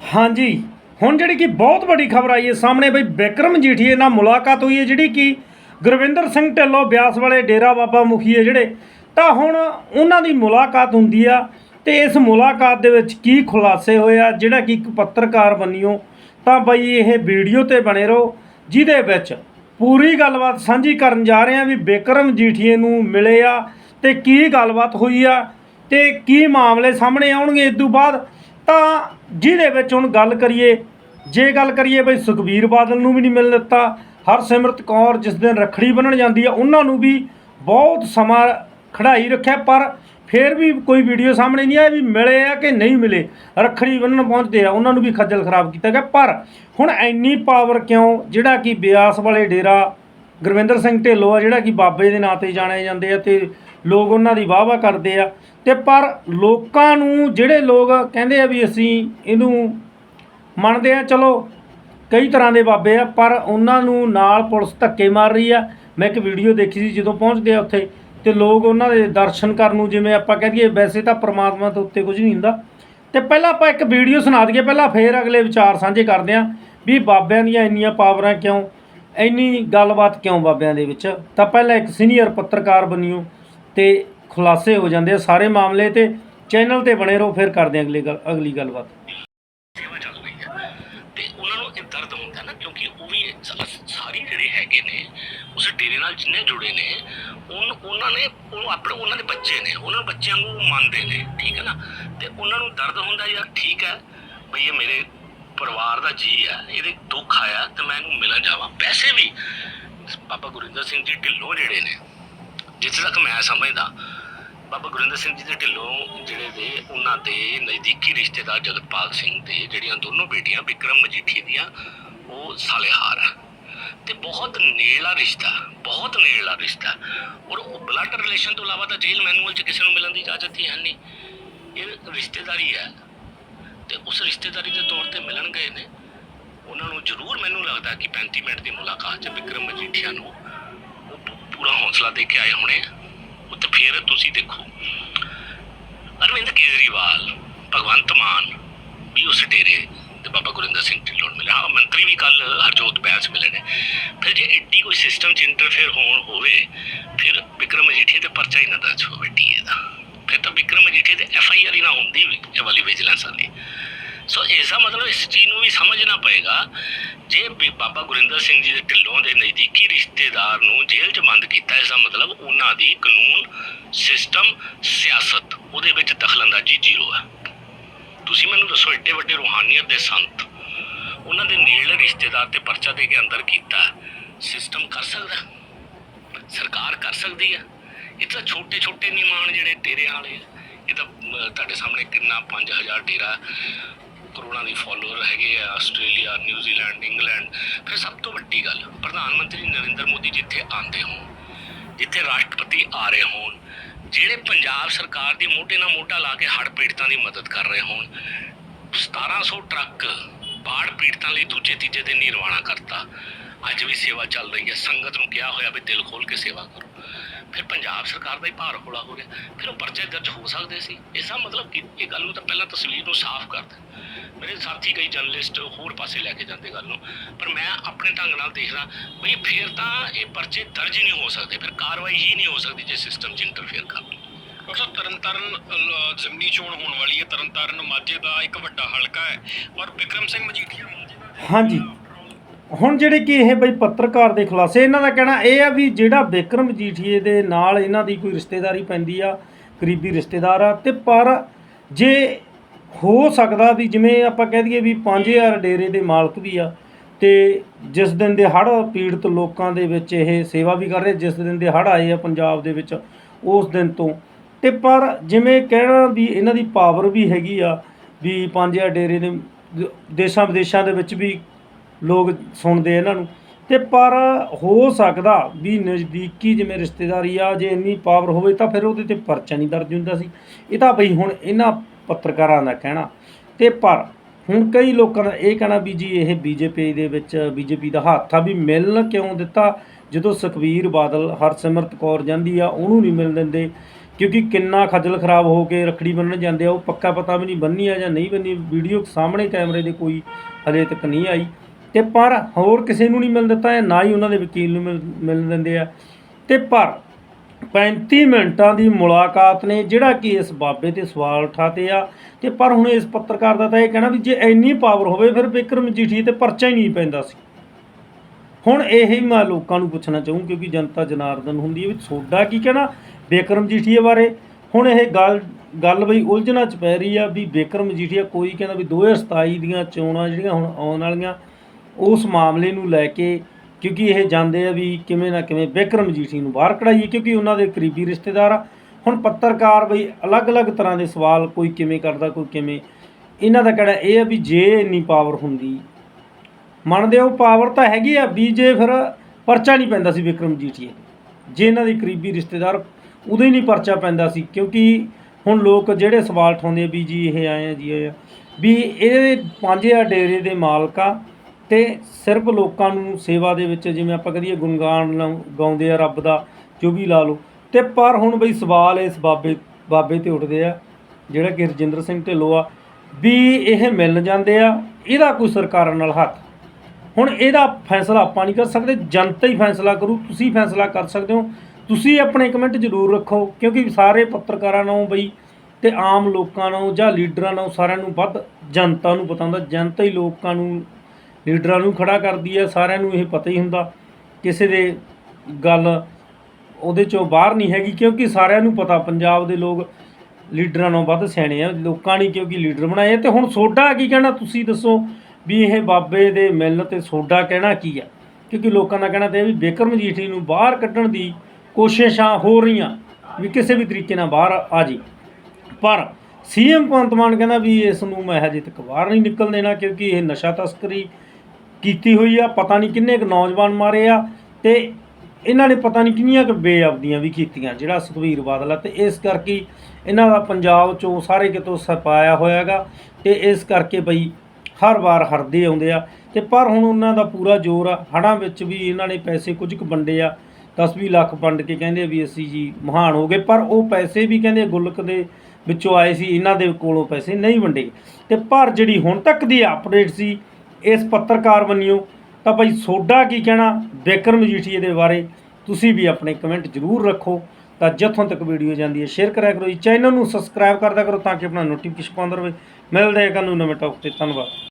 ਹਾਂਜੀ, ਹੁਣ ਜਿਹੜੀ ਕਿ ਬਹੁਤ ਵੱਡੀ ਖਬਰ ਆਈ ਹੈ ਸਾਹਮਣੇ ਬਈ ਵਿਕਰਮ ਜੀਠੀਏ ਨਾਲ ਮੁਲਾਕਾਤ ਹੋਈ ਹੈ ਜਿਹੜੀ ਕਿ ਗੁਰਵਿੰਦਰ ਸਿੰਘ ਢਿੱਲੋਂ ਬਿਆਸ ਵਾਲੇ ਡੇਰਾ ਬਾਬਾ ਮੁਖੀ ਹੈ ਜਿਹੜੇ। ਤਾਂ ਹੁਣ ਉਹਨਾਂ ਦੀ ਮੁਲਾਕਾਤ ਹੁੰਦੀ ਆ ਤੇ ਇਸ ਮੁਲਾਕਾਤ ਦੇ ਵਿੱਚ ਕੀ ਖੁਲਾਸੇ ਹੋਏ ਆ, ਜਿਹੜਾ ਕਿ ਇੱਕ ਪੱਤਰਕਾਰ ਬਣਿਓ ਤਾਂ ਬਈ ਇਹ ਵੀਡੀਓ ਤੇ ਬਣੇ ਰਹੋ, ਜਿਹਦੇ ਵਿੱਚ ਪੂਰੀ ਗੱਲਬਾਤ ਸਾਂਝੀ ਕਰਨ ਜਾ ਰਹੇ ਆ ਵੀ ਬਿਕਰਮ ਜੀਠੀਏ ਨੂੰ ਮਿਲੇ ਆ ਤੇ ਕੀ ਗੱਲਬਾਤ ਹੋਈ ਆ ਤੇ ਕੀ ਮਾਮਲੇ ਸਾਹਮਣੇ ਆਉਣਗੇ। ਇਸ ਤੋਂ ਬਾਅਦ ਤਾਂ ਜਿਹਦੇ ਵਿੱਚ ਹੁਣ ਗੱਲ ਕਰੀਏ, ਜੇ ਗੱਲ ਕਰੀਏ ਬਈ ਸੁਖਬੀਰ ਬਾਦਲ ਨੂੰ ਵੀ ਨਹੀਂ ਮਿਲ ਦਿੱਤਾ, ਹਰਸਿਮਰਤ ਕੌਰ ਜਿਸ ਦਿਨ ਰੱਖੜੀ ਬੰਨਣ ਜਾਂਦੀ ਆ, ਉਹਨਾਂ ਨੂੰ ਵੀ ਬਹੁਤ ਸਮਾਂ ਖੜਾਈ ਰੱਖਿਆ, ਪਰ ਫਿਰ ਵੀ ਕੋਈ ਵੀਡੀਓ ਸਾਹਮਣੇ ਨਹੀਂ ਆਇਆ ਵੀ ਮਿਲੇ ਆ ਕਿ ਨਹੀਂ ਮਿਲੇ। ਰੱਖੜੀ ਬੰਨਣ ਪਹੁੰਚਦੇ ਆ, ਉਹਨਾਂ ਨੂੰ ਵੀ ਖੱਜਲ ਖਰਾਬ ਕੀਤਾ ਗਿਆ, ਪਰ ਹੁਣ ਇੰਨੀ ਪਾਵਰ ਕਿਉਂ, ਜਿਹੜਾ ਕਿ ਬਿਆਸ ਵਾਲੇ ਡੇਰਾ ਗੁਰਵਿੰਦਰ ਸਿੰਘ ਢਿੱਲੋਂ ਆ, ਜਿਹੜਾ ਕਿ ਬਾਬੇ ਦੇ ਨਾਂ ਤੇ ਜਾਣੇ ਜਾਂਦੇ ਆ ਤੇ ਲੋਕ ਉਹਨਾਂ ਦੀ ਵਾਹ-ਵਾਹ ਕਰਦੇ ਆ ਤੇ ਪਰ ਲੋਕਾਂ ਨੂੰ ਜਿਹੜੇ ਲੋਕ ਕਹਿੰਦੇ ਆ ਵੀ ਅਸੀਂ ਇਹਨੂੰ ਮੰਨਦੇ ਆ, ਚਲੋ, ਕਈ ਤਰ੍ਹਾਂ ਦੇ ਬਾਬੇ ਆ, ਪਰ ਉਹਨਾਂ ਨੂੰ ਨਾਲ ਪੁਲਿਸ ਧੱਕੇ ਮਾਰ ਰਹੀ ਆ। ਮੈਂ ਇੱਕ ਵੀਡੀਓ ਦੇਖੀ ਸੀ ਜਦੋਂ ਪਹੁੰਚਦੇ ਆ ਉੱਥੇ ਤੇ ਲੋਕ ਉਹਨਾਂ ਦੇ ਦਰਸ਼ਨ ਕਰਨ ਨੂੰ, ਜਿਵੇਂ ਆਪਾਂ ਕਹਿ ਦਈਏ, ਵੈਸੇ ਤਾਂ ਪ੍ਰਮਾਤਮਾ ਤੋਂ ਉੱਤੇ ਕੁਝ ਨਹੀਂ ਹੁੰਦਾ। ਤੇ ਪਹਿਲਾਂ ਆਪਾਂ ਇੱਕ ਵੀਡੀਓ ਸੁਣਾ ਦਈਏ, ਪਹਿਲਾਂ ਫੇਰ ਅਗਲੇ ਵਿਚਾਰ ਸਾਂਝੇ ਕਰਦੇ ਆਂ ਵੀ ਬਾਬਿਆਂ ਦੀਆਂ ਇੰਨੀਆਂ ਪਾਵਰਾਂ ਕਿਉਂ, ਇੰਨੀ ਗੱਲਬਾਤ ਕਿਉਂ ਬਾਬਿਆਂ ਦੇ ਵਿੱਚ? ਤਾਂ ਪਹਿਲਾਂ ਇੱਕ ਸੀਨੀਅਰ ਪੱਤਰਕਾਰ ਬਣਿਓ ਤੇ ਖੁਲਾਸੇ ਹੋ ਜਾਂਦੇ ਆ ਸਾਰੇ ਮਾਮਲੇ ਤੇ ਚੈਨਲ ਤੇ ਬਣੇ ਰਹੋ, ਫਿਰ ਕਰਦੇ ਆਂ ਅਗਲੀ ਗੱਲ, ਅਗਲੀ ਗੱਲਬਾਤ। ਸੇਵਾ ਚੱਲ ਰਹੀ ਹੈ ਤੇ ਉਹਨਾਂ ਨੂੰ ਇਹ ਦਰਦ ਹੁੰਦਾ ਨਾ, ਕਿਉਂਕਿ ਉਹ ਵੀ ਸ- ਜਿਹੜੇ ਹੈਗੇ ਨੇ, ਉਸ ਡੇਰੇ ਨਾਲ ਜਿੰਨੇ ਜੁੜੇ ਨੇ ਉਹਨਾਂ ਨੇ, ਉਹ ਆਪਣੇ, ਉਹਨਾਂ ਦੇ ਬੱਚੇ ਨੇ, ਉਹਨਾਂ ਬੱਚਿਆਂ ਨੂੰ ਮੰਨਦੇ ਨੇ, ਠੀਕ ਹੈ ਨਾ? ਤੇ ਉਹਨਾਂ ਨੂੰ ਦਰਦ ਹੁੰਦਾ ਯਾਰ, ਠੀਕ ਹੈ, ਬਈ ਇਹ ਮੇਰੇ ਪਰਿਵਾਰ ਦਾ ਜੀ ਹੈ, ਇਹਦੇ ਦੁੱਖ ਆਇਆ, ਤੇ ਮੈਂ ਇਹਨੂੰ ਮਿਲਣ ਜਾਵਾਂ। ਪੈਸੇ ਵੀ, ਬਾਬਾ ਗੁਰਿੰਦਰ ਸਿੰਘ ਜੀ ਢਿੱਲੋਂ ਜਿਹੜੇ ਨੇ, ਜਿੱਥੇ ਤੱਕ ਮੈਂ ਸਮਝਦਾ ਬਾਬਾ ਗੁਰਿੰਦਰ ਸਿੰਘ ਜੀ ਦੇ ਢਿੱਲੋਂ ਜਿਹੜੇ ਦੇ ਉਹਨਾਂ ਦੇ ਨਜ਼ਦੀਕੀ ਰਿਸ਼ਤੇਦਾਰ ਜਗਤਪਾਲ ਸਿੰਘ ਦੇ ਜਿਹੜੀਆਂ ਦੋਨੋਂ ਬੇਟੀਆਂ, ਵਿਕਰਮ ਮਜੀਠੀ ਦੀਆਂ, ਉਹ ਸਾਲੇਹਾਰ ਹੈ ਤੇ ਬਹੁਤ ਨੇੜਲਾ ਰਿਸ਼ਤਾ, ਬਹੁਤ ਨੇੜਲਾ ਰਿਸ਼ਤਾ। ਔਰ ਉਹ ਬਲੱਡ ਰਿਲੇਸ਼ਨ ਤੋਂ ਇਲਾਵਾ ਤਾਂ ਜੇਲ੍ਹ ਮੈਨੂਅਲ 'ਚ ਕਿਸੇ ਨੂੰ ਮਿਲਣ ਦੀ ਇਜਾਜ਼ਤ ਹੀ ਹੈ ਨਹੀਂ। ਇਹ ਰਿਸ਼ਤੇਦਾਰੀ ਹੈ। ਤੇ ਉਸ ਰਿਸ਼ਤੇਦਾਰੀ ਦੇ ਤੌਰ ਤੇ ਮਿਲਣ ਗਏ ਨੇ। ਉਹਨਾਂ ਨੂੰ ਜ਼ਰੂਰ ਮੈਨੂੰ ਲੱਗਦਾ ਕਿ 35 ਮਿੰਟ ਦੀ ਮੁਲਾਕਾਤ 'ਚ ਵਿਕਰਮ ਮਜੀਠੀਆ ਨੂੰ ਉਹ ਪੂਰਾ ਹੌਸਲਾ ਦੇ ਕੇ ਆਏ ਹੋਣੇ ਉਹ ਤੇ ਫਿਰ ਤੁਸੀਂ ਦੇਖੋ। ਅਰਵਿੰਦ ਕੇਜਰੀਵਾਲ, ਭਗਵੰਤ ਮਾਨ ਵੀ ਉਸ ਡੇਰੇ ਤੇ ਬਾਬਾ ਗੁਰਿੰਦਰ ਸਿੰਘ ਢਿੱਲੋਂ ਨੂੰ ਮਿਲੇ। ਹਾਂ, ਮੰਤਰੀ ਵੀ ਕੱਲ ਹਰਜੋਤ ਬੈਂਸ ਮਿਲੇ ਨੇ। ਫਿਰ ਜੇ ਐਡੀ ਕੋਈ ਸਿਸਟਮ 'ਚ ਇੰਟਰਫੇਅਰ ਹੋਣ ਹੋਵੇ, ਫਿਰ ਵਿਕਰਮ ਮਜੀਠੀਆ ਤੇ ਪਰਚਾ ਹੀ ਨਾ ਦਰਜ ਹੋਵੇ ਡੀਏ ਦਾ। ਫਿਰ ਤਾਂ ਵਿਕਰਮ ਮਜੀਠੀਆ ਤੇ ਐਫ ਆਈ ਆਰ ਹੀ ਨਾ ਹੁੰਦੀ ਇਹ ਵਾਲੀ ਵਿਜੀਲੈਂਸ ਵਾਲੀ। ਸੋ ਇਸਦਾ ਮਤਲਬ ਇਸ ਚੀਜ਼ ਨੂੰ ਵੀ ਸਮਝਣਾ ਪਏਗਾ ਜੇ ਬਾਬਾ ਗੁਰਿੰਦਰ ਸਿੰਘ ਜੀ ਦੇ ਢਿੱਲੋਂ ਦੇ ਨਜ਼ਦੀਕੀ ਰਿਸ਼ਤੇਦਾਰ ਨੂੰ ਜੇਲ੍ਹ 'ਚ ਬੰਦ ਕੀਤਾ ਇਸ ਦਾ ਮਤਲਬ ਉਹਨਾਂ ਦੀ ਕਾਨੂੰਨ ਸਿਸਟਮ ਸਿਆਸਤ ਉਹਦੇ ਵਿੱਚ ਦਖਲਅੰਦਾਜ਼ੀ ਜ਼ੀਰੋ ਹੈ ਤੁਸੀਂ ਮੈਨੂੰ ਦੱਸੋ ਏਡੇ ਵੱਡੇ ਰੂਹਾਨੀਅਤ ਦੇ ਸੰਤ ਉਹਨਾਂ ਦੇ ਨੇੜਲੇ ਰਿਸ਼ਤੇਦਾਰ ਤੇ ਪਰਚਾ ਦੇ ਕੇ ਅੰਦਰ ਕੀਤਾ ਸਿਸਟਮ ਕਰ ਸਕਦਾ ਸਰਕਾਰ ਕਰ ਸਕਦੀ ਹੈ ਇਹ ਤਾਂ ਛੋਟੇ ਛੋਟੇ ਨਿਮਾਣ ਜਿਹੜੇ ਡੇਰਿਆਂ ਵਾਲੇ ਆ। ਇਹ ਤਾਂ ਤੁਹਾਡੇ ਸਾਹਮਣੇ ਕਿੰਨਾ 5000 ਡੇਰਾ ਕਰੋੜਾਂ ਦੀ ਫਾਲੋਅਰ ਹੈਗੇ ਆ, ਆਸਟ੍ਰੇਲੀਆ ਨਿਊਜ਼ੀਲੈਂਡ ਇੰਗਲੈਂਡ ਫਿਰ ਸਭ ਤੋਂ ਵੱਡੀ ਗੱਲ, ਪ੍ਰਧਾਨ ਮੰਤਰੀ ਨਰਿੰਦਰ ਮੋਦੀ ਜਿੱਥੇ ਆਂਦੇ ਹੋਣ, ਜਿੱਥੇ ਰਾਸ਼ਟਰਪਤੀ ਆ ਰਹੇ ਹੋਣ, ਜਿਹੜੇ ਪੰਜਾਬ ਸਰਕਾਰ ਦੀ ਮੋਢੇ ਨਾਲ ਮੋਢਾ ਲਾ ਕੇ ਹੜ੍ਹ ਪੀੜਤਾਂ ਦੀ ਮਦਦ ਕਰ ਰਹੇ ਹੋਣ 1700 ਟਰੱਕ ਬਾੜ ਪੀੜਤਾਂ ਲਈ ਦੂਜੇ ਤੀਜੇ ਦਿਨ ਹੀ ਰਵਾਨਾ ਕਰਤਾ। ਅੱਜ ਵੀ ਸੇਵਾ ਚੱਲ ਰਹੀ ਹੈ, ਸੰਗਤ ਨੂੰ ਕਿਹਾ ਹੋਇਆ ਵੀ ਦਿਲ ਖੋਲ ਕੇ ਸੇਵਾ ਕਰੋ। ਫਿਰ ਪੰਜਾਬ ਸਰਕਾਰ ਦਾ ਹੀ ਭਾਰ ਹੌਲਾ ਹੋ ਗਿਆ ਫਿਰ ਉਹ ਪਰਚੇ ਦਰਜ ਹੋ ਸਕਦੇ ਸੀ। ਇਸਦਾ ਮਤਲਬ ਕਿ, ਇਹ ਗੱਲ ਨੂੰ ਤਾਂ ਪਹਿਲਾਂ ਤਸਵੀਰ ਨੂੰ ਸਾਫ਼ ਕਰ ਦੇ। ਮੇਰੇ ਸਾਥੀ ਕਈ ਜਰਨਲਿਸਟ ਹੋਰ ਪਾਸੇ ਲੈ ਕੇ ਜਾਂਦੇ ਗੱਲ ਨੂੰ ਪਰ ਮੈਂ ਆਪਣੇ ਢੰਗ ਨਾਲ ਦੇਖਦਾ ਬਈ ਫਿਰ ਤਾਂ ਇਹ ਪਰਚੇ ਦਰਜ ਹੀ ਨਹੀਂ ਹੋ ਸਕਦੇ ਫਿਰ ਕਾਰਵਾਈ ਹੀ ਨਹੀਂ ਹੋ ਸਕਦੀ ਜੇ ਸਿਸਟਮ 'ਚ ਇੰਟਰਫੇਅਰ ਕਰ ਡਾਕਟਰ ਤਰਨਤਾਰਨ ਜ਼ਿਮਨੀ ਚੋਣ ਹੋਣ ਵਾਲੀ ਹੈ ਤਰਨਤਾਰਨ ਮਾਝੇ ਦਾ ਇੱਕ ਵੱਡਾ ਹਲਕਾ ਹੈ ਔਰ ਵਿਕਰਮ ਸਿੰਘ ਮਜੀਠੀਆ ਮਾਝੇ ਦਾ ਹਾਂਜੀ। ਹੁਣ ਜਿਹੜੇ ਕਿ ਇਹ ਬਈ ਪੱਤਰਕਾਰ ਦੇ ਖੁਲਾਸੇ ਇਹਨਾਂ ਦਾ ਕਹਿਣਾ ਇਹ ਆ ਵੀ ਜਿਹੜਾ ਵਿਕਰਮ ਜੀਠੀਏ ਦੇ ਨਾਲ ਇਹਨਾਂ ਦੀ ਕੋਈ ਰਿਸ਼ਤੇਦਾਰੀ ਪੈਂਦੀ ਆ ਕਰੀਬੀ ਰਿਸ਼ਤੇਦਾਰ ਆ ਤੇ ਪਰ ਜੇ ਹੋ ਸਕਦਾ ਵੀ ਜਿਵੇਂ ਆਪਾਂ ਕਹਿ ਦਈਏ ਵੀ 5000 ਡੇਰੇ ਦੇ ਮਾਲਕ ਵੀ ਆ ਤੇ ਜਿਸ ਦਿਨ ਦੇ ਹੜ੍ਹ ਪੀੜਤ ਲੋਕਾਂ ਦੇ ਵਿੱਚ ਇਹ ਸੇਵਾ ਵੀ ਕਰ ਰਹੇ, ਜਿਸ ਦਿਨ ਦੇ ਹੜ੍ਹ ਆਏ ਆ ਪੰਜਾਬ ਦੇ ਵਿੱਚ, ਉਸ ਦਿਨ ਤੋਂ। ਤੇ ਪਰ ਜਿਵੇਂ ਕਹਿਣਾ ਵੀ ਇਹਨਾਂ ਦੀ ਪਾਵਰ ਵੀ ਹੈਗੀ ਆ ਵੀ 5000 ਡੇਰੇ ਦੇ ਦੇਸ਼ਾਂ ਵਿਦੇਸ਼ਾਂ ਦੇ ਵਿੱਚ ਵੀ ਲੋਕ ਸੁਣਦੇ ਇਹਨਾਂ ਨੂੰ। ਤੇ ਪਰ ਹੋ ਸਕਦਾ ਵੀ ਨਜ਼ਦੀਕੀ ਜਿਵੇਂ ਰਿਸ਼ਤੇਦਾਰੀ ਆ, ਜੇ ਇੰਨੀ ਪਾਵਰ ਹੋਵੇ ਤਾਂ ਫਿਰ ਉਹਦੇ ਤੇ ਪਰਚਾ ਨਹੀਂ ਦਰਜ ਹੁੰਦਾ ਸੀ। ਇਹ ਤਾਂ ਬਈ ਹੁਣ ਇਹਨਾਂ ਪੱਤਰਕਾਰਾਂ ਦਾ ਕਹਿਣਾ। ਤੇ ਪਰ ਹੁਣ ਕਈ ਲੋਕਾਂ ਦਾ ਇਹ ਕਹਿਣਾ ਵੀ ਜੀ ਇਹ ਬੀਜੇਪੀ ਦੇ ਵਿੱਚ ਬੀਜੇਪੀ ਦਾ ਹੱਥ ਆ ਵੀ ਮਿਲਣ ਕਿਉਂ ਦਿੱਤਾ? ਜਦੋਂ ਸੁਖਬੀਰ ਬਾਦਲ, ਹਰਸਿਮਰਤ ਕੌਰ ਜਾਂਦੀ ਆ, ਉਹਨੂੰ ਨਹੀਂ ਮਿਲ ਦਿੰਦੇ। ਕਿਉਂਕਿ ਕਿੰਨਾ ਖੱਜਲ ਖਰਾਬ ਹੋ ਕੇ ਰੱਖੜੀ ਬੰਨਣ ਜਾਂਦੇ ਆ, ਉਹ ਪੱਕਾ ਪਤਾ ਵੀ ਨਹੀਂ ਬੰਨੀ ਆ ਜਾਂ ਨਹੀਂ ਬੰਨੀ। ਵੀਡੀਓ ਸਾਹਮਣੇ ਕੈਮਰੇ ਦੇ ਕੋਈ ਹਜੇ ਤੱਕ ਨਹੀਂ ਆਈ। ਤੇ ਪਰ ਹੋਰ ਕਿਸੇ ਨੂੰ ਨਹੀਂ ਮਿਲ ਦਿੱਤਾ ਹੈ ਨਾ ਹੀ ਉਹਨਾਂ ਦੇ ਵਕੀਲ ਨੂੰ ਮਿਲ, ਮਿਲਣ ਦਿੰਦੇ ਆ। ਤੇ ਪਰ 35 ਮਿੰਟਾਂ ਦੀ ਮੁਲਾਕਾਤ ਨੇ, ਜਿਹੜਾ ਕਿ ਇਸ ਬਾਬੇ ਤੇ ਸਵਾਲ ਉਠਾਤੇ ਆ। ਤੇ ਪਰ ਹੁਣ ਇਸ ਪੱਤਰਕਾਰ ਦਾ ਤਾਂ ਇਹ ਕਹਿਣਾ ਵੀ ਜੇ ਇੰਨੀ ਪਾਵਰ ਹੋਵੇ, ਫਿਰ ਬਿਕਰਮ ਮਜੀਠੀਏ ਤੇ ਪਰਚਾ ਹੀ ਨਹੀਂ ਪੈਂਦਾ ਸੀ। ਹੁਣ ਇਹ ਹੀ ਮੈਂ ਲੋਕਾਂ ਨੂੰ ਪੁੱਛਣਾ ਚਾਹੂੰ, ਕਿਉਂਕਿ ਜਨਤਾ ਜਨਾਰਦਨ ਹੁੰਦੀ ਹੈ ਵੀ ਤੁਹਾਡਾ ਕੀ ਕਹਿਣਾ ਬਿਕਰਮ ਮਜੀਠੀਏ ਬਾਰੇ? ਹੁਣ ਇਹ ਗੱਲ ਗੱਲ ਬਈ ਉਲਝਣਾ ਚ ਪੈ ਰਹੀ ਆ ਵੀ ਬਿਕਰਮ ਮਜੀਠੀਆ ਕੋਈ ਕਹਿੰਦਾ ਵੀ 2027 ਦੀਆਂ ਚੋਣਾਂ ਜਿਹੜੀਆਂ ਹੁਣ ਆਉਣ ਵਾਲੀਆਂ, ਉਸ ਮਾਮਲੇ ਨੂੰ ਲੈ ਕੇ ਕਿਉਂਕਿ ਇਹ ਜਾਂਦੇ ਆ ਵੀ ਕਿਵੇਂ ਨਾ ਕਿਵੇਂ ਬਿਕਰਮ ਮਜੀਠੀ ਨੂੰ ਬਾਹਰ ਕਢਾਈਏ, ਕਿਉਂਕਿ ਉਹਨਾਂ ਦੇ ਕਰੀਬੀ ਰਿਸ਼ਤੇਦਾਰ ਆ। ਹੁਣ ਪੱਤਰਕਾਰ ਬਈ ਅਲੱਗ-ਅਲੱਗ ਤਰ੍ਹਾਂ ਦੇ ਸਵਾਲ ਕੋਈ ਕਿਵੇਂ ਕਰਦਾ, ਕੋਈ ਕਿਵੇਂ। ਇਹਨਾਂ ਦਾ ਕਹਿਣਾ ਇਹ ਆ ਵੀ ਜੇ ਇੰਨੀ ਪਾਵਰ ਹੁੰਦੀ, ਮੰਨਦੇ ਹੋ ਪਾਵਰ ਤਾਂ ਹੈਗੀ ਆ, ਵੀ ਜੇ ਫਿਰ ਪਰਚਾ ਨਹੀਂ ਪੈਂਦਾ ਸੀ ਵਿਕਰਮ ਜੀਠੀਏ ਜੇ ਇਹਨਾਂ ਦੇ ਕਰੀਬੀ ਰਿਸ਼ਤੇਦਾਰ ਉਦੋਂ ਹੀ ਨਹੀਂ ਪਰਚਾ ਪੈਂਦਾ ਸੀ, ਕਿਉਂਕਿ ਹੁਣ ਲੋਕ ਜਿਹੜੇ ਸਵਾਲ ਉਠਾਉਂਦੇ ਆ ਵੀ ਜੀ ਇਹ ਆਏ ਆ, ਜੀ ਇਹ ਆ, ਵੀ ਇਹ ਪੰਜ ਆ ਡੇਰੇ ਦੇ ਮਾਲਕਾ ਤੇ ਸਿਰਫ ਲੋਕਾਂ ਨੂੰ ਸੇਵਾ ਦੇ ਵਿੱਚ, ਜਿਵੇਂ ਆਪਾਂ ਕਹਦੀਏ ਗੁਣਗਾਨ ਲਾ- ਗਾਉਂਦੇ ਆ ਰੱਬ ਦਾ, ਜੋ ਵੀ ਲਾ ਲਓ। ਤੇ ਪਰ ਹੁਣ ਬਈ ਸਵਾਲ ਇਸ ਬਾਬੇ ਬਾਬੇ ਤੇ ਉੱਠਦੇ ਆ, ਜਿਹੜਾ ਕਿ ਰਜਿੰਦਰ ਸਿੰਘ ਢਿੱਲੋਂ ਆ, ਵੀ ਇਹ ਮਿਲ ਜਾਂਦੇ ਆ, ਇਹਦਾ ਕੋਈ ਸਰਕਾਰਾਂ ਨਾਲ ਹੱਥ? ਹੁਣ ਇਹਦਾ ਫੈਸਲਾ ਆਪਾਂ ਨਹੀਂ ਕਰ ਸਕਦੇ, ਜਨਤਾ ਹੀ ਫੈਸਲਾ ਕਰੂ, ਤੁਸੀਂ ਫੈਸਲਾ ਕਰ ਸਕਦੇ ਹੋ। ਤੁਸੀਂ ਆਪਣੇ ਕਮੈਂਟ ਜ਼ਰੂਰ ਰੱਖੋ, ਕਿਉਂਕਿ ਸਾਰੇ ਪੱਤਰਕਾਰਾਂ ਨੂੰ ਬਈ ਤੇ ਆਮ ਲੋਕਾਂ ਨੂੰ ਜਾਂ ਲੀਡਰਾਂ ਨੂੰ ਸਾਰਿਆਂ ਨੂੰ ਵੱਧ ਜਨਤਾ ਨੂੰ ਪਤਾ ਹੁੰਦਾ, ਜਨਤਾ ਹੀ ਲੋਕਾਂ ਨੂੰ ਲੀਡਰਾਂ ਨੂੰ ਖੜਾ ਕਰਦੀ ਹੈ, ਸਾਰਿਆਂ ਨੂੰ ਇਹ ਪਤਾ ਹੀ ਹੁੰਦਾ। ਕਿਸੇ ਦੇ ਗੱਲ ਉਹਦੇ ਚੋਂ ਬਾਹਰ ਨਹੀਂ ਹੈਗੀ, ਕਿਉਂਕਿ ਸਾਰਿਆਂ ਨੂੰ ਪਤਾ, ਪੰਜਾਬ ਦੇ ਲੋਕ ਲੀਡਰਾਂ ਨਾਲੋਂ ਵੱਧ ਸਿਆਣੇ ਆ, ਲੋਕਾਂ ਨੇ ਕਿਉਂਕਿ ਲੀਡਰ ਬਣਾਏ ਆ। ਤੇ ਹੁਣ ਸੋਡਾ ਕੀ ਕਹਿਣਾ, ਤੁਸੀਂ ਦੱਸੋ ਵੀ ਇਹ ਬਾਬੇ ਦੇ ਮਿਲਣ ਤੇ ਸੋਡਾ ਕਹਿਣਾ ਕੀ ਆ? ਕਿਉਂਕਿ ਲੋਕਾਂ ਦਾ ਕਹਿਣਾ ਤੇ ਇਹ ਵੀ ਬਿਕਰਮ ਜੀਠੀ ਨੂੰ ਬਾਹਰ ਕੱਢਣ ਦੀ ਕੋਸ਼ਿਸ਼ਾਂ ਹੋ ਰਹੀਆਂ, ਵੀ ਕਿਸੇ ਵੀ ਤਰੀਕੇ ਨਾਲ ਬਾਹਰ ਆ ਜੀ ਪਰ ਸੀਐਮ ਭਗਵੰਤ ਮਾਨ ਕਹਿੰਦਾ ਵੀ ਇਸ ਨੂੰ ਮੈਂ ਹਜੇ ਤੱਕ ਬਾਹਰ ਨਹੀਂ ਨਿਕਲ ਦੇਣਾ, ਕਿਉਂਕਿ ਇਹ ਨਸ਼ਾ ਤਸਕਰੀ ਕੀਤੀ ਹੋਈ ਆ, ਪਤਾ ਨਹੀਂ ਕਿੰਨੇ ਕੁ ਨੌਜਵਾਨ ਮਾਰੇ ਆ ਤੇ ਇਹਨਾਂ ਨੇ ਪਤਾ ਨਹੀਂ ਕਿੰਨੀਆਂ ਕੁ ਬੇਅਬਦੀਆਂ ਵੀ ਕੀਤੀਆਂ, ਜਿਹੜਾ ਸੁਖਬੀਰ ਬਾਦਲ ਆ ਤੇ ਇਸ ਕਰਕੇ ਇਹਨਾਂ ਦਾ ਪੰਜਾਬ ਚੋਂ ਸਾਰੇ ਕਿਤੋਂ ਸਪਾਇਆ ਹੋਇਆਗਾ ਤੇ ਇਸ ਕਰਕੇ ਬਈ ਹਰ ਵਾਰ ਹਰਦੇ ਆਉਂਦੇ ਆ ਤੇ ਪਰ ਹੁਣ ਉਹਨਾਂ ਦਾ ਪੂਰਾ ਜ਼ੋਰ ਆ ਹੜਾਂ ਵਿੱਚ ਵੀ ਇਹਨਾਂ ਨੇ ਪੈਸੇ ਕੁਝ ਕੁ ਵੰਡੇ ਆ 10-20 ਲੱਖ ਵੰਡ ਕੇ ਕਹਿੰਦੇ ਵੀ ਅਸੀਂ ਜੀ ਮਹਾਨ ਹੋ ਗਏ, ਪਰ ਉਹ ਪੈਸੇ ਵੀ ਕਹਿੰਦੇ ਗੁਲਕ ਦੇ ਵਿੱਚੋਂ ਆਏ ਸੀ, ਇਹਨਾਂ ਦੇ ਕੋਲੋਂ ਪੈਸੇ ਨਹੀਂ ਵੰਡੇ ਗਏ। ਤੇ ਪਰ ਜਿਹੜੀ ਹੁਣ ਤੱਕ ਦੀ ਅਪਡੇਟ ਸੀ ਇਸ ਪੱਤਰਕਾਰ ਬਣਿਓ ਤਾਂ ਭਾਈ ਸੋਡਾ ਕੀ ਕਹਿਣਾ ਬਿਕਰਮ ਮਜੀਠੀਏ ਦੇ ਬਾਰੇ, ਤੁਸੀਂ ਵੀ ਆਪਣੇ ਕਮੈਂਟ ਜ਼ਰੂਰ ਰੱਖੋ, ਤਾਂ ਜਿੱਥੋਂ ਤੱਕ ਵੀਡੀਓ ਜਾਂਦੀ ਹੈ, ਸ਼ੇਅਰ ਕਰਿਆ ਕਰੋ ਜੀ, ਚੈਨਲ ਨੂੰ ਸਬਸਕ੍ਰਾਈਬ ਕਰਦਾ ਕਰੋ ਤਾਂ ਕਿ ਆਪਣਾ ਨੋਟੀਫਿਕੇਸ਼ਨ ਪਾਉਂਦਾ ਰਹੇ। ਮਿਲਦੇ ਹਾਂ ਕੱਲ੍ਹ ਨੂੰ ਨਵੇਂ ਟੌਪ ਤੇ, ਧੰਨਵਾਦ।